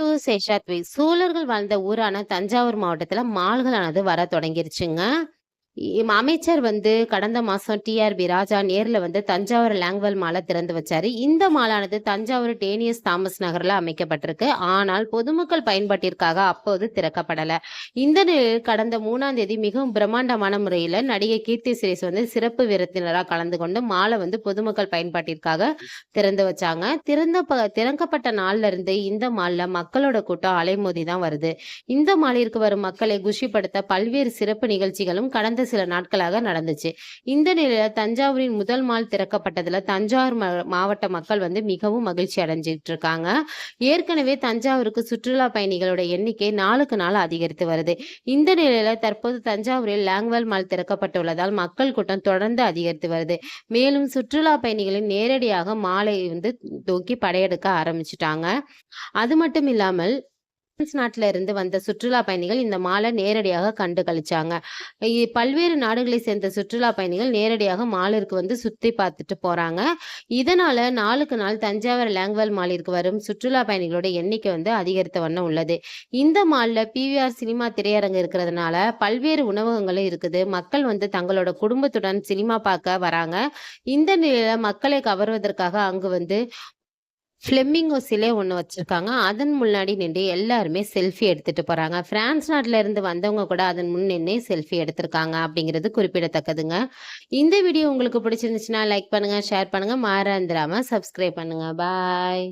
To சேஷாத்வி சோழர்கள் வாழ்ந்த ஊரான தஞ்சாவூர் மாவட்டத்தில் மால்களானது வர தொடங்கிருச்சுங்க. அமைச்சர் வந்து கடந்த மாதம் டிஆர்பி ராஜா நேரில் வந்து தஞ்சாவூர் லேங்குவல் மாலை திறந்து வச்சார். இந்த மாலானது தஞ்சாவூர் டேனியஸ் தாமஸ் நகரில் அமைக்கப்பட்டிருக்கு. ஆனால் பொதுமக்கள் பயன்பாட்டிற்காக அப்போது திறக்கப்படலை. இந்த நிலையில் கடந்த மூணாம் தேதி மிகவும் பிரம்மாண்டமான முறையில் நடிகை கீர்த்தி சுரேஷ் வந்து சிறப்பு விருந்தினராக கலந்து கொண்டு மாலை வந்து பொதுமக்கள் பயன்பாட்டிற்காக திறந்து வச்சாங்க. திறந்த ப திறக்கப்பட்ட நாள்ல இருந்து இந்த மாலில் மக்களோட கூட்டம் அலைமோதி தான் வருது. இந்த மாலிற்கு வரும் மக்களை குஷிப்படுத்த பல்வேறு சிறப்பு நிகழ்ச்சிகளும் கடந்த சில நாட்களாக நடந்துச்சு. இந்த நிலையில தஞ்சாவூரின் முதல் மால் திறக்கப்பட்டதுல தஞ்சாவூர் மாவட்ட மக்கள் வந்து மிகவும் மகிழ்ச்சி அடைஞ்சிட்டு இருக்காங்க ஏற்கனவே தஞ்சாவூருக்கு சுற்றுலா பயணிகளோட எண்ணிக்கை நாளுக்கு நாள் அதிகரித்து வருது. இந்த நிலையில தற்போது தஞ்சாவூரில் லாங்வெல் மால் திறக்கப்பட்டுள்ளதால் மக்கள் கூட்டம் தொடர்ந்து அதிகரித்து வருது. மேலும் சுற்றுலா பயணிகளின் நேரடியாக மாலை வந்து தூக்கி படையெடுக்க ஆரம்பிச்சிட்டாங்க. அது மட்டும் இல்லாமல் பிரான்ஸ் நாட்டில இருந்து வந்த சுற்றுலா பயணிகள் இந்த மாலை நேரடியாக கண்டு கழிச்சாங்க பல்வேறு நாடுகளை சேர்ந்த சுற்றுலா பயணிகள் நேரடியாக மாலிற்கு வந்து சுத்தி பார்த்துட்டு போறாங்க. இதனால நாளுக்கு நாள் தஞ்சாவூர் லாங்வெல் மாலிற்கு வரும் சுற்றுலா பயணிகளோட எண்ணிக்கை வந்து அதிகரித்த வண்ணம் உள்ளது. இந்த மாலில் பிவிஆர் சினிமா திரையரங்கு இருக்கிறதுனால பல்வேறு உணவகங்களும் இருக்குது. மக்கள் வந்து தங்களோட குடும்பத்துடன் சினிமா பார்க்க வராங்க. இந்த நிலையில மக்களை கவர்வதற்காக அங்கு வந்து ஃப்ளெமிங்கோ சிலை ஒன்று வச்சுருக்காங்க. அதன் முன்னாடி நின்று எல்லாருமே செல்ஃபி எடுத்துகிட்டு போகிறாங்க ஃப்ரான்ஸ் நாட்டில் இருந்து வந்தவங்க கூட அதன் முன் நின்று செல்ஃபி எடுத்திருக்காங்க அப்படிங்கிறது குறிப்பிடத்தக்கதுங்க. இந்த வீடியோ உங்களுக்கு பிடிச்சிருந்துச்சுன்னா லைக் பண்ணுங்கள் ஷேர் பண்ணுங்கள் மாறாந்திராம சப்ஸ்கிரைப் பண்ணுங்க. பாய்